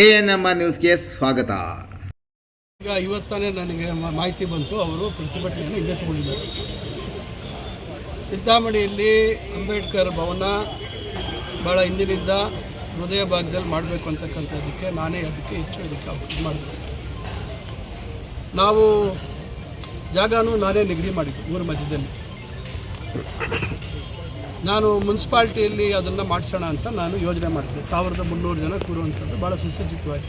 A N M ನ್ಯೂಸ್ಗೆ ಸ್ವಾಗತ. ಈಗ ಇವತ್ತಾನೇ ನನಗೆ ಮಾಹಿತಿ ಬಂತು, ಅವರು ಪ್ರತಿಭಟನೆಯನ್ನು ಹಿಂದೆತ್ತುಕೊಂಡಿದ್ದಾರೆ ಚಿಂತಾಮಣಿಯಲ್ಲಿ ಅಂಬೇಡ್ಕರ್ ಭವನ ಭಾಳ ಹಿಂದಿನಿಂದ ಹೃದಯ ಭಾಗದಲ್ಲಿ ಮಾಡಬೇಕು ಅಂತಕ್ಕಂಥದ್ದಕ್ಕೆ ನಾನೇ ಅದಕ್ಕೆ ಹೆಚ್ಚು ಇದಕ್ಕೆ ಇದು ಮಾಡಿದೆ ನಾವು ಜಾಗನೂ ನಾನೇ ನಿಗದಿ ಮಾಡಿದ್ದೆ ಊರ ಮಧ್ಯದಲ್ಲಿ. ನಾನು ಮುನ್ಸಿಪಾಲ್ಟಿಯಲ್ಲಿ ಅದನ್ನು ಮಾಡಿಸೋಣ ಅಂತ ನಾನು ಯೋಜನೆ ಮಾಡಿಸಿದೆ. ಸಾವಿರದ ಮುನ್ನೂರು ಜನ ಕೂರುವಂಥದ್ದು ಭಾಳ ಸುಸಜ್ಜಿತವಾಗಿ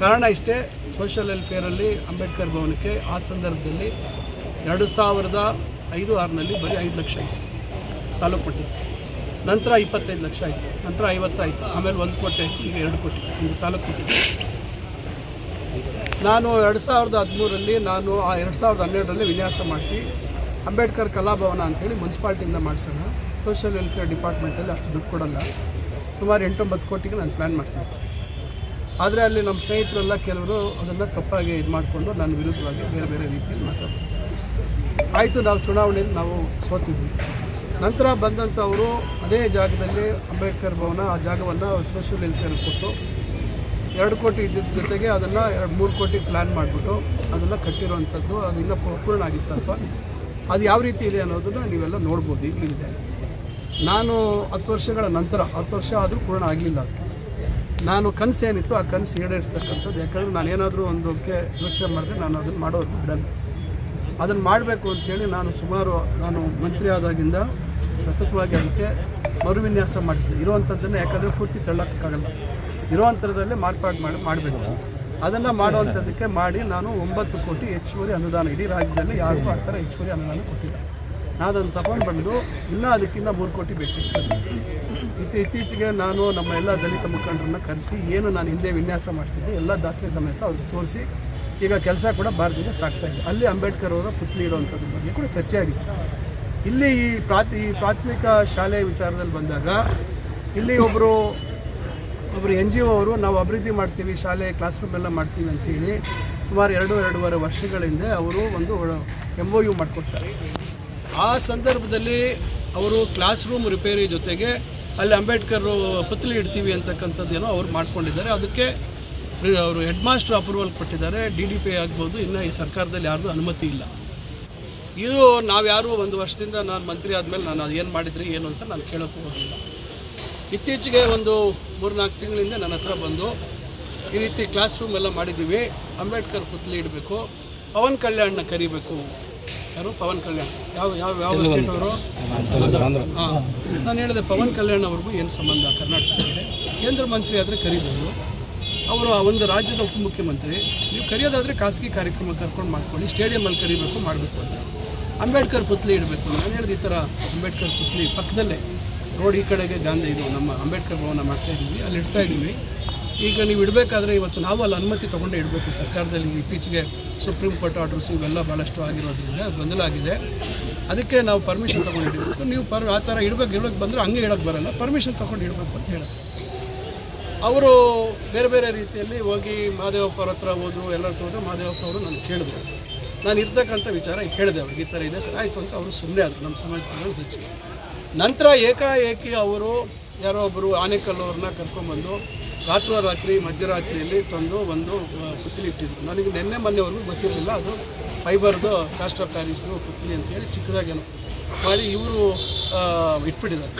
ಕಾರಣ ಇಷ್ಟೇ ಸೋಷಿಯಲ್ ವೆಲ್ಫೇರಲ್ಲಿ ಅಂಬೇಡ್ಕರ್ ಭವನಕ್ಕೆ ಆ ಸಂದರ್ಭದಲ್ಲಿ ಎರಡು ಸಾವಿರದ ಐದು ಆರಿನಲ್ಲಿ ಬರೀ ಐದು ಲಕ್ಷ ಆಯಿತು ತಾಲೂಕು ಮಟ್ಟಕ್ಕೆ. ನಂತರ ಇಪ್ಪತ್ತೈದು ಲಕ್ಷ ಆಯಿತು, ನಂತರ ಐವತ್ತಾಯಿತು ಆಮೇಲೆ ಒಂದು ಕೋಟಿ ಆಯಿತು, ಈಗ ಎರಡು ಕೋಟಿ, ಈಗ ತಾಲೂಕು ನಾನು ಎರಡು ಸಾವಿರದ ಹದಿಮೂರಲ್ಲಿ ನಾನು ಆ ಎರಡು ಸಾವಿರದ ಹನ್ನೆರಡರಲ್ಲಿ ವಿನ್ಯಾಸ ಮಾಡಿಸಿ ಅಂಬೇಡ್ಕರ್ ಕಲಾಭವನ ಅಂಥೇಳಿ ಮುನ್ಸಿಪಾಲ್ಟಿಯಿಂದ ಮಾಡಿಸೋಣ. ಸೋಷಿಯಲ್ ವೆಲ್ಫೇರ್ ಡಿಪಾರ್ಟ್ಮೆಂಟಲ್ಲಿ ಅಷ್ಟು ದುಡ್ಡು ಕೊಡಲ್ಲ. ಸುಮಾರು ಎಂಟೊಂಬತ್ತು ಕೋಟಿಗೆ ನಾನು ಪ್ಲ್ಯಾನ್ ಮಾಡಿಸಿದ್ದೆ. ಆದರೆ ಅಲ್ಲಿ ನಮ್ಮ ಸ್ನೇಹಿತರೆಲ್ಲ ಕೆಲವರು ಅದನ್ನು ತಪ್ಪಾಗಿ ಇದು ಮಾಡಿಕೊಂಡು ನನ್ನ ವಿರುದ್ಧವಾಗಿ ಬೇರೆ ಬೇರೆ ರೀತಿಯಲ್ಲಿ ಮಾತಾಡ್ತಾರೆ. ಆಯಿತು, ನಾವು ಚುನಾವಣೆಯಲ್ಲಿ ನಾವು ಸೋತಿದ್ವಿ. ನಂತರ ಬಂದಂಥವರು ಅದೇ ಜಾಗದಲ್ಲಿ ಅಂಬೇಡ್ಕರ್ ಭವನ, ಆ ಜಾಗವನ್ನು ಸೋಷಿಯಲ್ ವೆಲ್ಫೇರ್ ಕೊಟ್ಟು ಎರಡು ಕೋಟಿ ಇದ್ದಿದ್ದ ಜೊತೆಗೆ ಅದನ್ನು ಎರಡು ಮೂರು ಕೋಟಿ ಪ್ಲ್ಯಾನ್ ಮಾಡಿಬಿಟ್ಟು ಅದನ್ನು ಕಟ್ಟಿರೋವಂಥದ್ದು ಅದು ಇನ್ನೂ ಪೂರ್ಣ ಆಗಿತ್ತು ಸ್ವಲ್ಪ. ಅದು ಯಾವ ರೀತಿ ಇದೆ ಅನ್ನೋದನ್ನು ನೀವೆಲ್ಲ ನೋಡ್ಬೋದು ಈಗಲೂ ಇದೆ ನಾನು ಹತ್ತು ವರ್ಷಗಳ ನಂತರ, ಹತ್ತು ವರ್ಷ ಆದರೂ ಪೂರ್ಣ ಆಗಲಿಲ್ಲ. ನಾನು ಕನಸು ಏನಿತ್ತು ಆ ಕನಸು ಈಡೇರಿಸ್ತಕ್ಕಂಥದ್ದು. ಯಾಕಂದರೆ ನಾನು ಏನಾದರೂ ಒಂದಕ್ಕೆ ಯೋಚನೆ ಮಾಡಿದ್ರೆ ನಾನು ಅದನ್ನು ಮಾಡೋದು ಬಿಡಲ್ಲ. ಅದನ್ನು ಮಾಡಬೇಕು ಅಂತೇಳಿ ನಾನು ಸುಮಾರು ನಾನು ಮಂತ್ರಿ ಆದಾಗಿಂದ ಸತತವಾಗಿ ಅದಕ್ಕೆ ಮರುವಿನ್ಯಾಸ ಮಾಡಿಸಿದೆ. ಇರುವಂಥದ್ದನ್ನು ಯಾಕಂದರೆ ಪೂರ್ತಿ ತಳ್ಳೋಕ್ಕಾಗಲ್ಲ ಇರುವಂಥದ್ದಲ್ಲೇ ಮಾರ್ಪಾಡು ಮಾಡಿ, ಮಾಡಬೇಕು. ಅದನ್ನು ಮಾಡುವಂಥದ್ದಕ್ಕೆ ಮಾಡಿ ನಾನು ಒಂಬತ್ತು ಕೋಟಿ ಹೆಚ್ಚುವರಿ ಅನುದಾನ ಇಡೀ ರಾಜ್ಯದಲ್ಲಿ ಯಾರಿಗೂ ಆ ಥರ ಹೆಚ್ಚುವರಿ ಅನುದಾನ ಕೊಟ್ಟಿಲ್ಲ. ನಾನು ಅದನ್ನು ತಗೊಂಡು ಬಂದು ಇನ್ನೂ ಅದಕ್ಕಿಂತ ಮೂರು ಕೋಟಿ ಬೇಕಿತ್ತು. ಇತ್ತು ಇತ್ತೀಚೆಗೆ ನಾನು ನಮ್ಮ ಎಲ್ಲ ದಲಿತ ಮುಖಂಡರನ್ನ ಕರೆಸಿ ಏನು ನಾನು ಹಿಂದೆ ವಿನ್ಯಾಸ ಮಾಡಿಸಿದ್ದೆ ಎಲ್ಲ ದಾಖಲೆ ಸಮೇತ ಅವ್ರಿಗೆ ತೋರಿಸಿ ಈಗ ಕೆಲಸ ಕೂಡ ಭಾರತದಿಂದ ಸಾಕ್ತಾ ಇದೆ. ಅಲ್ಲಿ ಅಂಬೇಡ್ಕರ್ ಅವರ ಪುತ್ಲಿ ಇರುವಂಥದ್ರ ಬಗ್ಗೆ ಕೂಡ ಚರ್ಚೆ ಆಗಿತ್ತು. ಇಲ್ಲಿ ಈ ಪ್ರಾತ್ ಈ ಪ್ರಾಥಮಿಕ ಶಾಲೆ ವಿಚಾರದಲ್ಲಿ ಬಂದಾಗ ಇಲ್ಲಿ ಒಬ್ಬರು ಒಬ್ಬರು ಎನ್ ಜಿ ಒ ಅವರು, ನಾವು ಅಭಿವೃದ್ಧಿ ಮಾಡ್ತೀವಿ, ಶಾಲೆ ಕ್ಲಾಸ್ ರೂಮ್ ಎಲ್ಲ ಮಾಡ್ತೀವಿ ಅಂತೇಳಿ ಸುಮಾರು ಎರಡು ಎರಡೂವರೆ ವರ್ಷಗಳ ಹಿಂದೆ ಅವರು ಒಂದು ಎಂ ಒ ಯು ಮಾಡಿಕೊಡ್ತಾರೆ. ಆ ಸಂದರ್ಭದಲ್ಲಿ ಅವರು ಕ್ಲಾಸ್ ರೂಮ್ ರಿಪೇರಿ ಜೊತೆಗೆ ಅಲ್ಲಿ ಅಂಬೇಡ್ಕರ್ ಪುತ್ಲಿ ಇಡ್ತೀವಿ ಅಂತಕ್ಕಂಥದ್ದೇನೋ ಅವ್ರು ಮಾಡ್ಕೊಂಡಿದ್ದಾರೆ. ಅದಕ್ಕೆ ಅವರು ಹೆಡ್ ಮಾಸ್ಟರ್ ಅಪ್ರೂವಲ್ ಕೊಟ್ಟಿದ್ದಾರೆ. ಡಿ ಡಿ ಪಿ ಆಗ್ಬೋದು. ಇನ್ನು ಈ ಸರ್ಕಾರದಲ್ಲಿ ಯಾರ್ದು ಅನುಮತಿ ಇಲ್ಲ. ಇದು ನಾವ್ಯಾರು ಒಂದು ವರ್ಷದಿಂದ ನಾನು ಮಂತ್ರಿ ಆದಮೇಲೆ ನಾನು ಅದು ಏನು ಮಾಡಿದ್ರಿ, ಏನು ಅಂತ ನಾನು ಕೇಳೋಕ್ಕೂ ಹೋಗಿಲ್ಲ. ಇತ್ತೀಚೆಗೆ ಒಂದು ಮೂರ್ನಾಲ್ಕು ತಿಂಗಳಿಂದ ನನ್ನ ಹತ್ರ ಬಂದು, ಈ ರೀತಿ ಕ್ಲಾಸ್ ರೂಮ್ ಎಲ್ಲ ಮಾಡಿದ್ದೀವಿ. ಅಂಬೇಡ್ಕರ್ ಪುತ್ಲಿ ಇಡಬೇಕು. ಪವನ್ ಕಲ್ಯಾಣ್ನ ಕರಿಬೇಕು. ಯಾರು? ಪವನ್ ಕಲ್ಯಾಣ್. ಯಾವ ಯಾವ ಯಾವ ಸ್ಟೇಟ್ ಅವರು? ಹಾಂ. ನಾನು ಹೇಳಿದೆ ಪವನ್ ಕಲ್ಯಾಣ್ ಅವ್ರಿಗೂ ಏನು ಸಂಬಂಧ ಕರ್ನಾಟಕಕ್ಕೆ ಕೇಂದ್ರ ಮಂತ್ರಿ ಆದರೆ ಕರಿಬೋದು. ಅವರು ಆ ಒಂದು ರಾಜ್ಯದ ಉಪಮುಖ್ಯಮಂತ್ರಿ. ನೀವು ಕರೆಯೋದಾದರೆ ಖಾಸಗಿ ಕಾರ್ಯಕ್ರಮ ಕರ್ಕೊಂಡು ಮಾಡ್ಕೊಳ್ಳಿ ಸ್ಟೇಡಿಯಮಲ್ಲಿ ಕರಿಬೇಕು ಮಾಡಬೇಕು ಅಂತ. ಅಂಬೇಡ್ಕರ್ ಪುತ್ಲಿ ಇಡಬೇಕು. ನಾನು ಹೇಳಿದೆ ಈ ಥರ ಅಂಬೇಡ್ಕರ್ ಪುತ್ಲಿ ಪಕ್ಕದಲ್ಲೇ. ರೋಡ್ ಈ ಕಡೆಗೆ ಗಾಂಧಿ ಇದು ನಮ್ಮ ಅಂಬೇಡ್ಕರ್ ಭವನ ಮಾಡ್ತಾ ಇದ್ದೀವಿ ಅಲ್ಲಿ ಇಡ್ತಾ ಇದ್ದೀವಿ. ಈಗ ನೀವು ಇಡಬೇಕಾದ್ರೆ ಇವತ್ತು ನಾವು ಅಲ್ಲಿ ಅನುಮತಿ ತೊಗೊಂಡೇ ಇಡಬೇಕು. ಸರ್ಕಾರದಲ್ಲಿ ಇತ್ತೀಚೆಗೆ ಸುಪ್ರೀಂ ಕೋರ್ಟ್ ಆರ್ಡರ್ಸ್ ಇವೆಲ್ಲ ಭಾಳಷ್ಟು ಆಗಿರೋದ್ರಿಂದ ಗೊಂದಲ ಆಗಿದೆ. ಅದಕ್ಕೆ ನಾವು ಪರ್ಮಿಷನ್ ತೊಗೊಂಡು ಇಡಬೇಕು. ನೀವು ಪರ್, ಆ ಥರ ಇಡಬೇಕು ಇಡೋಕ್ಕೆ ಬಂದರೆ ಹಂಗೆ ಇಡೋಕ್ಕೆ ಬರಲ್ಲ. ಪರ್ಮಿಷನ್ ತೊಗೊಂಡು ಇಡಬೇಕು ಅಂತ ಹೇಳಿದ್ರು ಅವರು ಬೇರೆ ಬೇರೆ ರೀತಿಯಲ್ಲಿ ಹೋಗಿ ಮಾದೇವಪ್ಪ ಅವ್ರ ಹತ್ರ ಹೋದರು, ಎಲ್ಲರ ಹತ್ರ ಹೋದ್ರು, ಮಾದೇವಪ್ಪ ಅವರು ನಾನು ಕೇಳಿದ್ರು. ನಾನು ಇರ್ತಕ್ಕಂಥ ವಿಚಾರ ಹೇಳಿದೆ ಅವ್ರಿಗೆ, ಈ ಥರ ಇದೆ ಸರ್, ಆಯಿತು ಅಂತ ಅವರು ಸುಮ್ಮನೆ ಆದರು, ನಮ್ಮ ಸಮಾಜ ಕಲ್ಯಾಣ ಸಚಿವರು ನಂತರ ಏಕಾಏಕಿ ಅವರು ಯಾರೋ ಒಬ್ಬರು ಆನೇಕಲ್ ಅವ್ರನ್ನ ಕರ್ಕೊಂಡ್ಬಂದು ರಾತ್ರೋರಾತ್ರಿ ಮಧ್ಯರಾತ್ರಿಯಲ್ಲಿ ತಂದು ಒಂದು ಪುತ್ತಲಿ ಪುತ್ಲಿ ಇಟ್ಟಿದ್ರು. ನನಗೆ ನಿನ್ನೆ ಮೊನ್ನೆವರೆಗೂ ಗೊತ್ತಿರಲಿಲ್ಲ, ಅದು ಫೈಬರ್ದು ಕಾಸ್ಟ್ ಆಫ್ ಪ್ಯಾರಿಸ್ದು ಪುತ್ತಲಿ ಅಂತೇಳಿ ಚಿಕ್ಕದಾಗೇನು. ಮಾಡಿ ಇವರು ಇಟ್ಬಿಟ್ಟಿದ್ದಾರೆ.